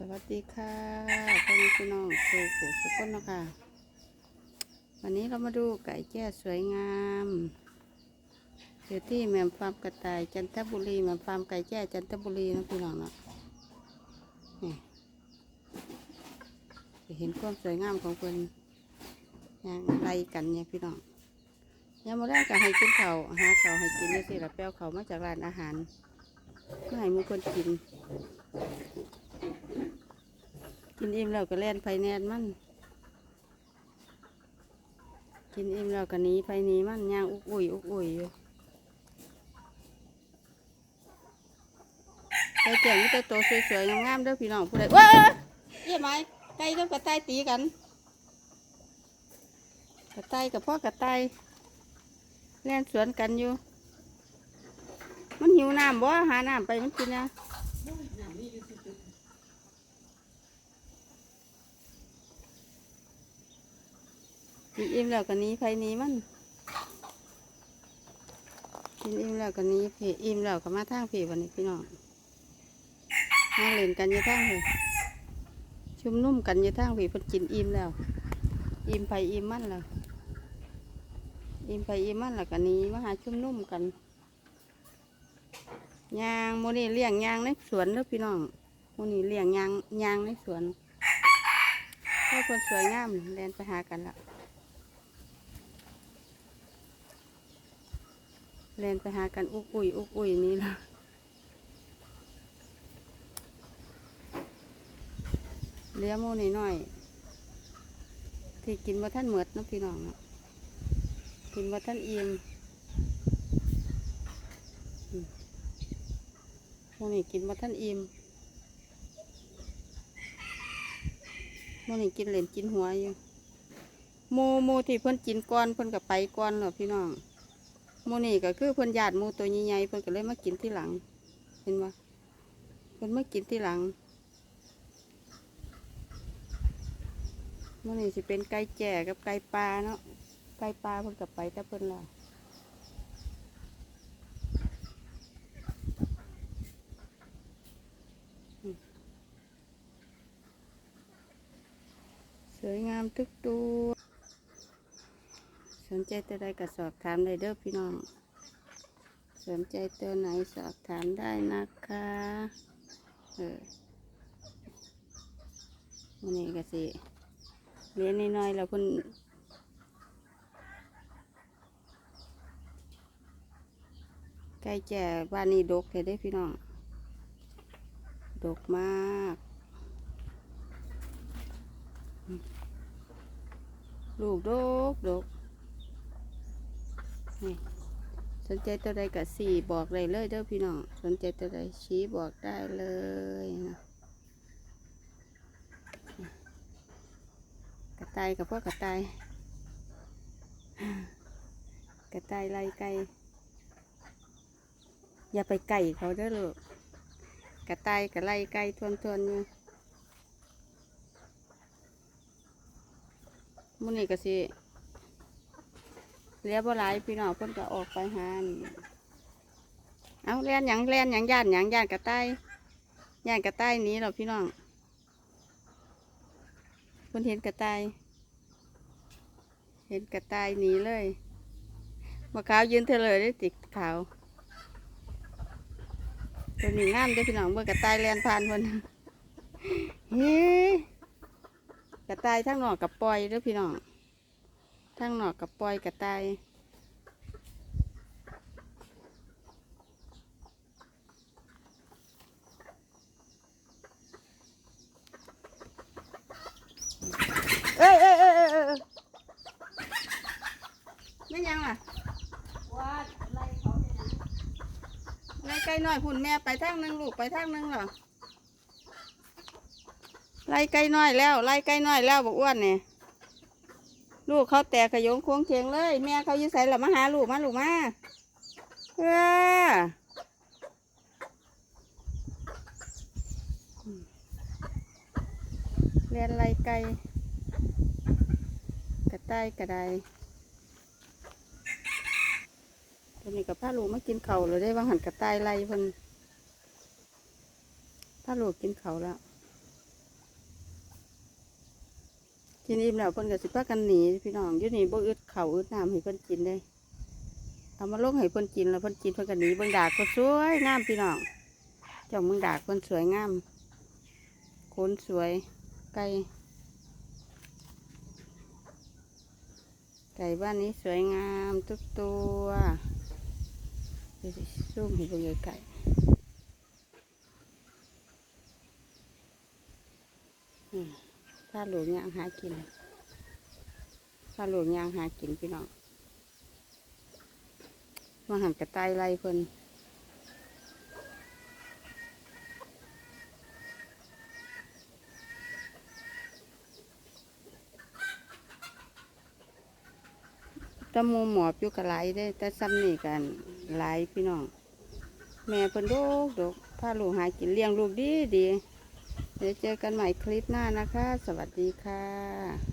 สวัสดีค่ะพ่อแม่พี่น้องสู่ผู้สุขคนนะคะวันนี้เรามาดูไก่แจ้สวยงามอยู่ที่แม่มฟาร์มกระต่ายจันทบุรีแม่มฟาร์มไก่แจ้จันทบุรีนะพี่น้องเนาะนี่จะเห็นความสวยงามของเพิ่นย่างไล่กันเนี่ยพี่น้องยามมาแรกก็ให้กินเขาหาเขาให้กินนี่สิละแป้วเขามาจากร้านอาหารเพื่อให้หมูคนกิน กินอิ่มแล้วก็แล่นไปแนนมัน กินอิ่มแล้วก็หนีไปหนีมันย่างอุกอุ่ยอุกอุ่ยอยู่ไก่แจ่มนี่ตัวโตสวยๆงามๆเด้อพี่น้องผู้ใดว้าเยี่ยมไหมไก่กับกระต่ายตีกัน กระต่ายกับพ่อกระต่ายแล่นสวนกันอยู่ มันหิวน้ำบ่หาน้ำไปมันกินนะ กิน อิ่มแล้วก็นี้ไผนี้มัน กินอิ่มแล้วก็นี้พี่อิ่มแล้วก็มาทางพี่วันนี้พี่น้องมาเล่นกันยู่ทางพี่ชุมนุ่มกันยู่ทางพี่เพิ่นกินอิ่มแล้ว อิ่มไปอิ่มมันแล้วอิ่มไปอิ่มมันแล้วก็นี้มาหาชุมนุ่มกันยางโมนี่เลี้ยงยางในสวนเด้อพี่น้องโมนี่เลี้ยงยางยางในสวนเพราะคนสวยงามเล่นไปหากันละ เล่นไปหากันอุกอุยอุกอุยนี่ละเลี้ยมูนิดหน่อย ที่กินมาท่านเหมือดนะพี่น้องนะกินมาท่านอียมอืมหมูนี่กินมาท่านอิ่มมูนี่กินเหรนกินหัวอยู่หมูมูที่เพิ่นกินก้อนเพิ่นกับไปก้อนเหรอพี่น้อง มูนี่ก็คือเพิ่นญาติมูตัวใหญ่ๆเพิ่นก็เลยมากินที่หลัง เห็นบ่เพิ่นมากินที่หลังมูนี่สิเป็นไก่แจ่กับไก่ปลาเนาะไก่ปลาเพิ่นก็ไปแต่เพิ่นละสวยงามทุกตัว สนใจตัวใดก็สอบถามได้เด้อพี่น้อง สนใจตัวไหนสอบถามได้นะคะเออวันนี้ก็สิเรียนน้อยๆแล้วเพิ่นใกล้แจ่บ้านนี้ดกเลยได้พี่น้อง ดกมากลูกดกดก นี่สนใจตัวใดกับสี่บอกเลยเลยเด้อพี่น้องสนใจตัวใดชี้บอกได้เลยนะกระต่ายกับพวกกระต่ายกระต่ายไล่ไก่อย่าไปไก่เขาเด้อลูกกระต่ายกับไล่ไก่ทวนทวนๆอยู่มื้อนี้ก็สิ เลี้ยบ่หลายพี่น้องเพิ่นก็ออกไปหานี่เอาเลียนหยังเลียนหยังย่านหยังย่านกระต่ายย่านกระต่ายหนี้หรอพี่น้องเพิ่นเห็นกระต่ายเห็นกระต่ายหนีเลยมะขาวยืนเทเลยได้ติดขาวตัวนี้งามด้อพี่น้องเมื่อกระต่ายแลนผ่านเพิ่นเฮ้กระต่ายทั้งนอกกับปล่อยด้อพี่น้อง ทั้งหนอกกับปล่อยกับตายเอ้ยเอ้ยเอ้ยเอ้ยเอ้ยไม่ยังล่ะว่าไล่เขาไม่ยังไล่ไกลหน่อยพุ่นแม่ไปทางนึงลูกไปทางนึงเหรอไล่ไกลน้อยแล้วไล่ไกลน้อยแล้วบอกอ้วนเนี่ย ลูกเขาแตกขยงควงเคียงเลย แม่เขายู่ใส่หลับมาหาลูกมาลูกมาเออเรียนไรไก่กระต่ายกระไดตอนนี้กับผ้าลูกมากินเข่าเลยได้วางหันกระต่ายไรเพิ่นผ้าลูกกินเข่าแล้ว กินอิ่มแล้วเพิ่นก็สิพากันหนีพี่น้องอยู่นี่บ่อึดข้าอึดน้ำให้เพิ่นกินได้เอามาลงให้เพิ่นกินแล้วเพิ่นกินเพิ่นก็หนีเบิ่งดากเพิ่นสวยงามพี่น้องเจ้าเมืองดากเพิ่นสวยงามขนสวยไก่ไก่บ้านนี้สวยงามทุกตัวเดี๋ยวสิซูมให้เบิ่งไก่อืมาหลวงยางหากินถ้าหลวงยางหากินพี่น้องมาหันกระต่ายไล่เพิ่นตะมูหมอบอยู่กับไหลได้ แต่ซ้ำนี่กันไหลพี่น้อง แม่เพิ่นโดกดกพาลูกหากินเลี้ยงลูกดีดี เดี๋ยวเจอกันใหม่คลิปหน้านะคะ สวัสดีค่ะ